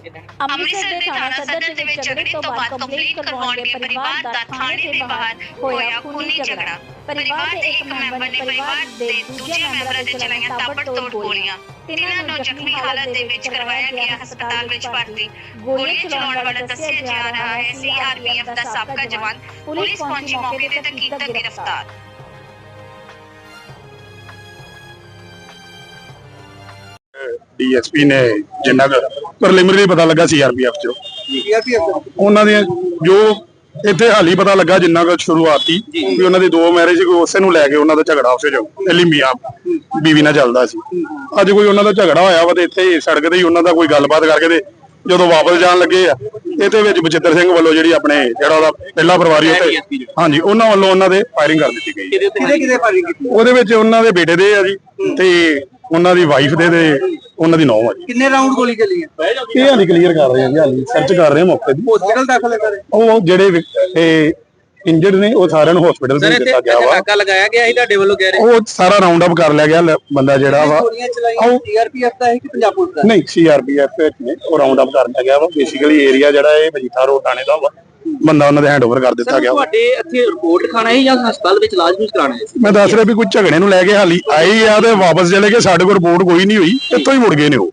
ਅੰਮ੍ਰਿਤਸਰ ਦੇ ਥਾਣਾ ਸਦਰ ਦੇ ਵਿੱਚ ਝਗੜੇ ਤੋਂ ਬਾਅਦ ਕੰਪਲੇਂਟ ਕਰਵਾਉਣ ਗਏ ਪਰਿਵਾਰ ਦਾ ਥਾਣੇ ਦੇ ਬਾਹਰ ਹੋਇਆ ਖੂਨੀ ਝਗੜਾ। ਪਰਿਵਾਰ ਦੇ ਇੱਕ ਮੈਂਬਰ ਨੇ ਪਰਿਵਾਰ ਦੇ ਦੂਜੇ ਮੈਂਬਰਾਂ ਦੇ ਚਲਾਈਆਂ ਤਾਬੜਤੋੜ ਗੋਲੀਆਂ। ਤਿੰਨਾਂ ਨੂੰ ਜ਼ਖਮੀ ਹਾਲਤ ਦੇ ਵਿੱਚ ਕਰਵਾਇਆ ਗਿਆ ਹਸਪਤਾਲ ਵਿੱਚ ਭਰਤੀ। ਗੋਲੀਆਂ ਚਲਾਉਣ ਵਾਲਾ ਦੱਸਿਆ ਜਾ ਰਿਹਾ ਹੈ ਸੀਆਰਪੀਐਫ ਦਾ ਸਾਬਕਾ ਜਵਾਨ। ਪੁਲਿਸ ਪਹੁੰਚੀ ਮੌਕੇ ਤੇ ਤਾਂ ਕੀਤਾ ਗ੍ਰਿਫਤਾਰ। ਡੀਐਸਪੀ ਨੇ ਜਿੰਨਾ ਕੁ ਪ੍ਰੀਲਿਮਿਨਰੀ ਪਤਾ ਲੱਗਾ ਸੀਆਰਪੀਐਫ ਚ। ਉਹਨਾਂ ਦੀਆਂ ਜੋ ਇੱਥੇ ਹਾਲੀ ਪਤਾ ਲੱਗਾ ਜਿੰਨਾ ਕੁ ਸ਼ੁਰੂਆਤੀ ਵੀ ਉਹਨਾਂ ਦੀ ਦੋ ਮੈਰਿਜ ਕੋਈ ਉਸੇ ਨੂੰ ਲੈ ਕੇ ਉਹਨਾਂ ਦਾ ਝਗੜਾ ਉਸੇ ਚ ਪਹਿਲੀ ਮੀਆਂ ਬੀਵੀ ਨਾਲ ਚੱਲਦਾ ਸੀ। ਅੱਜ ਕੋਈ ਉਹਨਾਂ ਦਾ ਝਗੜਾ ਹੋਇਆ ਵਾ ਤੇ ਇੱਥੇ ਹੀ ਸੜਕ ਤੇ ਹੀ ਉਹਨਾਂ ਦਾ ਕੋਈ ਗੱਲਬਾਤ ਕਰਕੇ ਤੇ ਜਦੋਂ ਵਾਪਸ ਜਾਣ ਲੱਗੇ ਆ ਇਹਦੇ ਵਿੱਚ ਬਚਿੱਤਰ ਸਿੰਘ ਵੱਲੋਂ ਜਿਹੜੀ ਆਪਣੇ ਜਿਹੜਾ ਉਹਦਾ ਪਹਿਲਾ ਪਰਿਵਾਰੀ ਉੱਤੇ ਹਾਂਜੀ ਉਹਨਾਂ ਵੱਲੋਂ ਉਹਨਾਂ ਦੇ ਫਾਇਰਿੰਗ ਕਰ ਦਿੱਤੀ ਗਈ। ਹੈ। ਕਿਹਦੇ ਕਿਹਦੇ ਫਾਇਰਿੰਗ ਕੀਤੀ? ਉਹਦੇ ਵਿੱਚ ਉਹਨਾਂ ਦੇ ਬੇਟੇ ਦੇ ਆ ਜੀ ਤੇ ਉਹਨਾਂ ਦੀ ਵਾਈਫ ਦੇ ਤੇ ਉਹਨਾਂ ਦੀ ਨੌਂ ਆ ਜੀ। ਕਿੰਨੇ ਰਾਉਂਡ ਗੋਲੀ ਚੱਲੀ ਹੈ ਇਹ ਹਾਲੀ ਕਲੀਅਰ ਕਰ ਰਹੇ ਹਾਂ ਜੀ ਹਾਲੀ। ਸਰਚ ਕਰ ਰਹੇ ਹਾਂ ਮੌਕੇ ਦੀ ਹਸਪੀਟਲ ਦਾਖਲ ਹੈ ਸਾਰੇ ਉਹ ਜਿਹੜੇ ਵਿਕ- ਇਹ ਇੰਜਰਡ ਨੇ ਉਹ ਸਾਰਿਆਂ ਨੂੰ ਹਸਪੀਟਲ ਸਰ ਭੇਜ ਇੱਥੇ ਦਿੱਤਾ ਗਿਆ ਵਾ। ਨਾਕਾ ਲਗਾਇਆ ਗਿਆ ਸੀ ਤੁਹਾਡੇ ਵੱਲੋਂ ਕਹਿ ਰਹੇ ਉਹ ਸਾਰਾ ਰਾਉਂਡ ਅਪ ਕਰ ਲਿਆ ਗਿਆ ਲ- ਬੰਦਾ ਜਿਹੜਾ ਵਾ। ਗੋਲੀਆਂ ਚਲਾਈਆਂ ਸੀਆਰਪੀਐਫ ਦਾ ਹੈ ਕਿ ਪੰਜਾਬ ਪੁਲਿਸ ਦਾ ਨਹੀਂ ਸੀਆਰਪੀਐਫ ਨੇ ਉਹ ਰਾਉਂਡ ਅਪ ਕਰ ਲਿਆ ਗਿਆ ਵਾ। ਬੇਸਿਕਲੀ ਏਰੀਆ ਜਿਹੜਾ ਇਹ ਮਜੀਠਾ ਰੋਡ ਥਾਣੇ ਦਾ ਵਾ। ਬੰਦਾ ਉਹਨਾਂ ਦੇ ਹੈਂਡਓਵਰ ਕਰ ਦਿੱਤਾ ਗਿਆ ਤੁਹਾਡੇ ਇੱਥੇ ਰਿਪੋਰਟ ਖਾਣਾ ਹੈ ਜਾਂ ਹਸਪਤਾਲ ਵਿੱਚ ਇਲਾਜ ਵੀ ਕਰਾਣਾ ਹੈ ਮੈਂ ਦੱਸ ਰਿਹਾ ਵੀ ਕੋਈ ਝਗੜੇ ਨੂੰ ਲੈ ਕੇ ਹਾਲੀ ਆਏ ਆ ਤੇ ਵਾਪਸ ਚਲੇ ਗਏ ਸਾਡੇ ਕੋਲ ਰਿਪੋਰਟ ਕੋਈ ਨਹੀਂ ਹੋਈ ਇੱਥੋਂ ਹੀ ਮੁੜ ਗਏ ਨੇ ਉਹ।